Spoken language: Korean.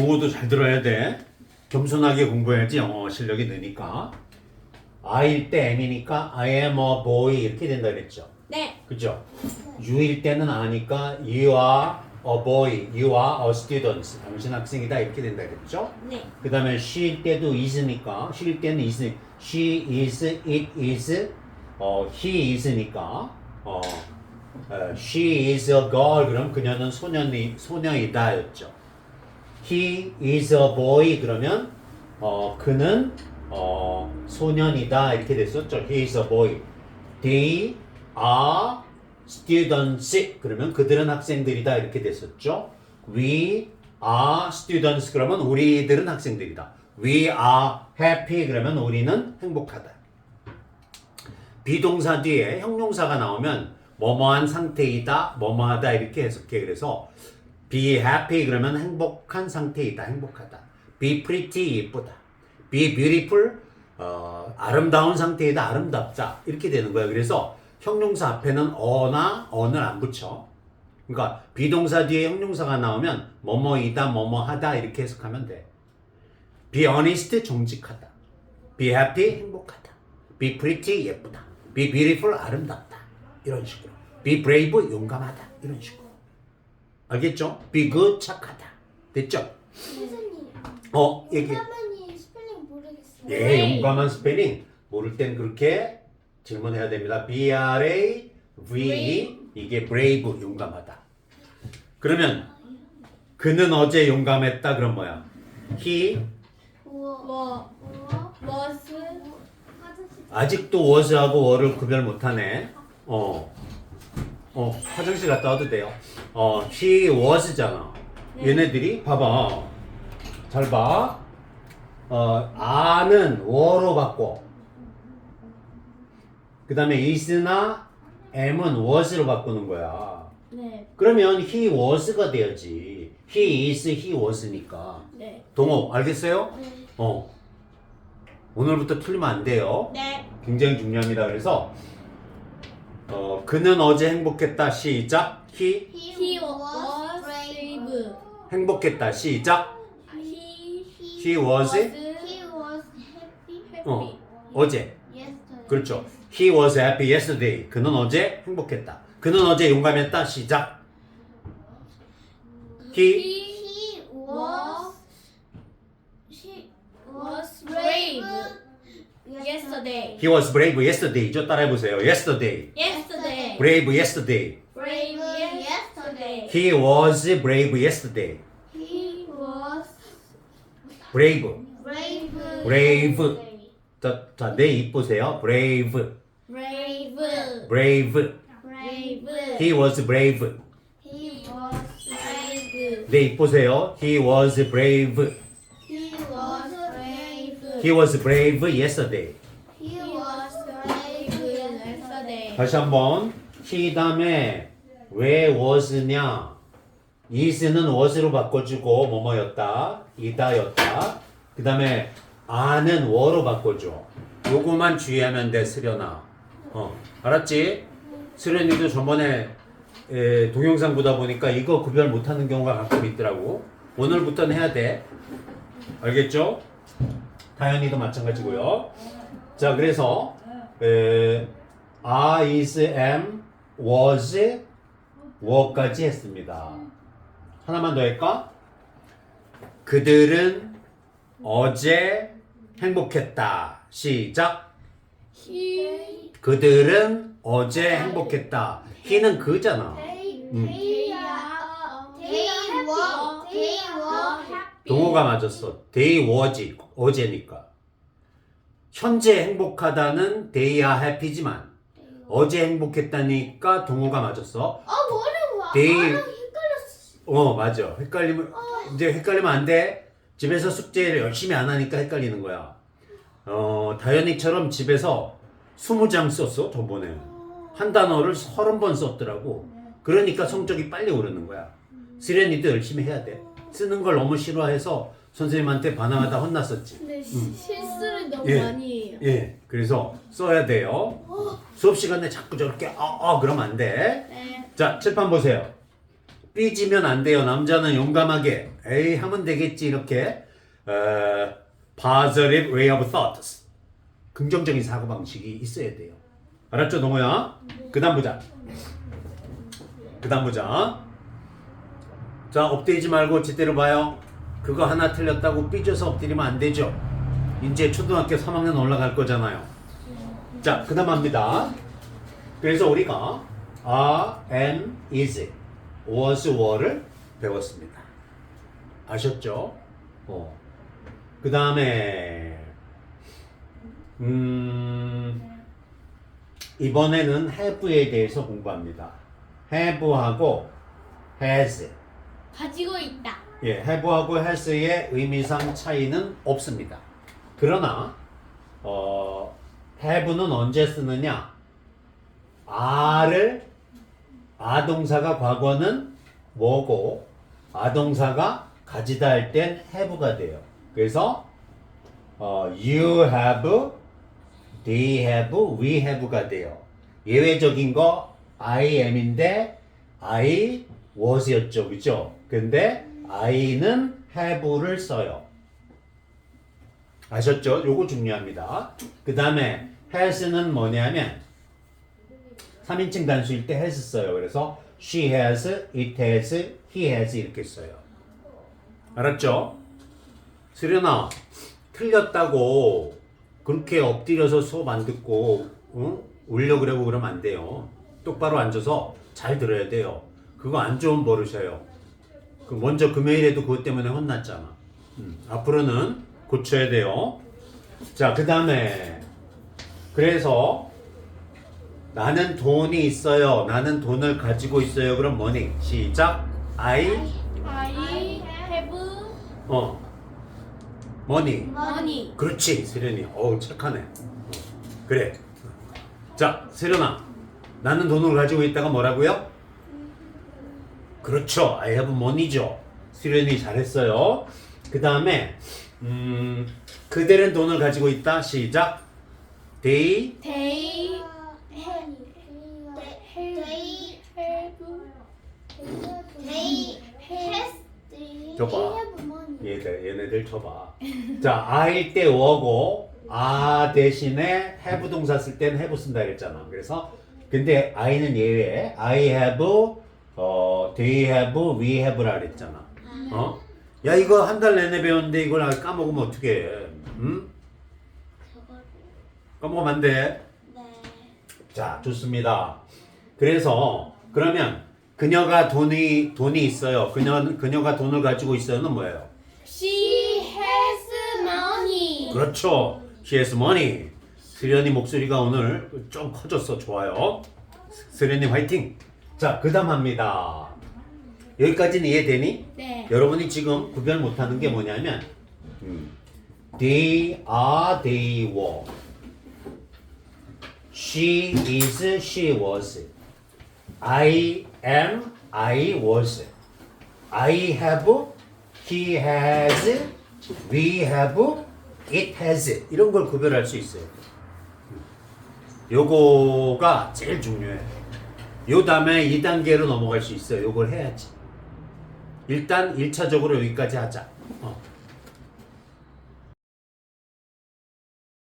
동호도 잘 들어야 돼. 겸손하게 공부해야지 영어 실력이 느니까. I일 때 M이니까 I am a boy 이렇게 된다 그랬죠. 네. 그죠? U일 때는 아니까 You are a boy, you are a student. 당신 학생이다 이렇게 된다 그랬죠. 네. 그 다음에 she일 때도 is니까 she일 때는 is she is, it is, 어, he is니까 어, 어, she is a girl 그럼 그녀는 소년이 소녀이다였죠. He is a boy 그러면 어, 그는 어, 소년이다 이렇게 됐었죠. he is a boy. they are students 그러면 그들은 학생들이다 이렇게 됐었죠. we are students 그러면 우리들은 학생들이다. we are happy 그러면 우리는 행복하다. 비동사 뒤에 형용사가 나오면 뭐뭐한 상태이다, 뭐뭐하다 이렇게 해석해. 그래서 be happy 그러면 행복한 상태이다, 행복하다. be pretty 예쁘다. be beautiful 어, 아름다운 상태이다, 아름답다 이렇게 되는 거예요. 그래서 형용사 앞에는 어나 어를 안 붙여. 그러니까 비동사 뒤에 형용사가 나오면 뭐뭐이다, 뭐뭐하다 이렇게 해석하면 돼. be honest 정직하다. be happy 행복하다. be pretty 예쁘다. be beautiful 아름답다. 이런 식으로. be brave 용감하다. 이런 식으로. 알겠죠? be good 착하다. 됐죠? 선생님. 어, 얘기. 할머니 스펠링 모르겠어요. 예, 용감한 스페링 모를 땐 그렇게 질문해야 됩니다. B R A V E 이게 brave 용감하다. 그러면 그는 어제 용감했다 그럼 뭐야? He. 뭐 was 화장실. 아직도 was하고 were를 구별 못하네. 어, 어 화장실 갔다 와도 돼요. 어, he was잖아. 얘네들이 봐봐, 잘 봐. 어, a는 were로 바꿔. 그 다음에 is나 am은 was로 바꾸는 거야. 네. 그러면 he was가 돼야지. he is, he was니까. 네. 동호 알겠어요? 네. 어. 오늘부터 틀리면 안 돼요. 네. 굉장히 중요합니다. 그래서 어, 그는 어제 행복했다. 시작. he He was brave. 행복했다. 시작. He he was He was happy. 어, 어제. Yesterday. 그렇죠. he was happy yesterday. 그는 어제 행복했다. 그는 어제 용감했다. 시작. he He was. She was brave yesterday. he was brave yesterday죠. 따라해 보세요. yesterday. Yesterday. brave yesterday. Brave yesterday. he was brave yesterday. He was brave. brave. brave. 자, 자, 내 입 보세요. brave. Brave. brave. Brave. he was brave. He was Brave. 내 입 보세요. he was brave. He was brave. he was brave yesterday. He was Brave brave. yesterday. 다시 한번 He 다음에 왜 was냐? is는 was로 바꿔주고 뭐뭐였다? 이다였다. 그 다음에 a는 were로 바꿔줘. 요거만 주의하면 돼 수련아. 어 알았지? 수련이도 저번에 에, 동영상 보다 보니까 이거 구별 못하는 경우가 가끔 있더라고. 오늘부터는 해야 돼. 알겠죠? 다현이도 마찬가지고요. 자 그래서 에, I, is, am, was, were까지 했습니다. 하나만 더 할까? 그들은 어제 행복했다. 시작. He 그들은 어제 행복했다. he는 그잖아. They, 음. they are, they were, they were happy. 동호가 맞았어. they was 어제니까. 현재 행복하다는 they are happy지만 어제 행복했다니까 동호가 맞았어. 아, They- 와. 아, 헷갈렸어. 어 맞아. 헷갈리면 이제 헷갈리면 안 돼. 집에서 숙제를 열심히 안 하니까 헷갈리는 거야. 어 다현이처럼 집에서 20장 썼어 저번에. 한 단어를 30번 썼더라고. 그러니까 성적이 빨리 오르는 거야. 수련이도 열심히 해야 돼. 쓰는 걸 너무 싫어해서 선생님한테 반항하다 혼났었지. 근데 시- 실수를 너무 예. 많이 해요. 예. 그래서 써야 돼요 수업 시간에 자꾸 저렇게 어 어 그러면 안 돼 네. 자 칠판 보세요 삐지면 안 돼요. 남자는 용감하게 에이 하면 되겠지 이렇게 어, positive way of thoughts 긍정적인 사고 방식이 있어야 돼요. 알았죠, 동호야? 그다음 보자. 그다음 보자. 자, 엎드리지 말고 제대로 봐요. 그거 하나 틀렸다고 삐져서 엎드리면 안 되죠. 이제 초등학교 3학년 올라갈 거잖아요. 자, 그 다음 합니다. 그래서 우리가 are, am, is, was, were를 배웠습니다. 아셨죠? 어. 그 다음에 음, 이번에는 have에 대해서 공부합니다. have하고 has 가지고 있다. 예, have하고 has의 의미상 차이는 없습니다. 그러나 어, have는 언제 쓰느냐? are를 아동사가 과거는 뭐고 아동사가 가지다 할 땐 have가 돼요. 그래서 어, you have, they have, we have가 돼요. 예외적인 거 I am인데 I was였죠, 그죠? 근데 I는 have를 써요. 아셨죠? 요거 중요합니다. 그 다음에 has는 뭐냐면 3인칭 단수일 때 has 써요. 그래서 she has, it has, he has 이렇게 써요. 알았죠? 수련아, 틀렸다고 그렇게 엎드려서 수업 안 듣고 응? 울려 그러고 그러면 안 돼요. 똑바로 앉아서 잘 들어야 돼요. 그거 안 좋은 버릇이에요. 그 먼저 금요일에도 그것 때문에 혼났잖아. 음, 앞으로는 고쳐야 돼요. 자, 그 다음에 그래서 나는 돈이 있어요. 나는 돈을 가지고 있어요. 그럼 뭐니? 시작. I I have 어 money. money. 그렇지, 세련이. 어우 착하네. 어, 그래. 자, 세련아. 나는 돈을 가지고 있다가 뭐라고요? 그렇죠. I have money죠. 수련이 잘했어요. 그 다음에 음, 그들은 돈을 가지고 있다. 시작. They They They have They has 줘봐. 얘들 얘네들 쳐봐. 자, I일 때 워고 아 대신에 have 동사 쓸 때는 have 쓴다 그랬잖아. 그래서 근데 I는 예외. I have, 어, they have, we have라 그랬잖아. 어? 야 이거 한 달 내내 배웠는데 이걸 아- 까먹으면 어떡해? 응? 까먹으면 안 돼. 네. 자, 좋습니다. 그래서 그러면 그녀가 돈이 돈이 있어요. 그녀 그녀가 돈을 가지고 있어요는 뭐예요? She has money. 그렇죠. She has money. 수련이 목소리가 오늘 좀 커졌어. 좋아요. 수련이 화이팅. 자, 그 다음 합니다. 여기까지는 이해되니? 네. 여러분이 지금 구별 못하는 게 뭐냐면 음, They are, they were. She is, she was. I am, I was. I have, he has, we have, it has. 이런 걸 구별할 수 있어요. 요거가 제일 중요해. 요 다음에 2단계로 넘어갈 수 있어요. 요걸 해야지. 일단 1차적으로 여기까지 하자. 어.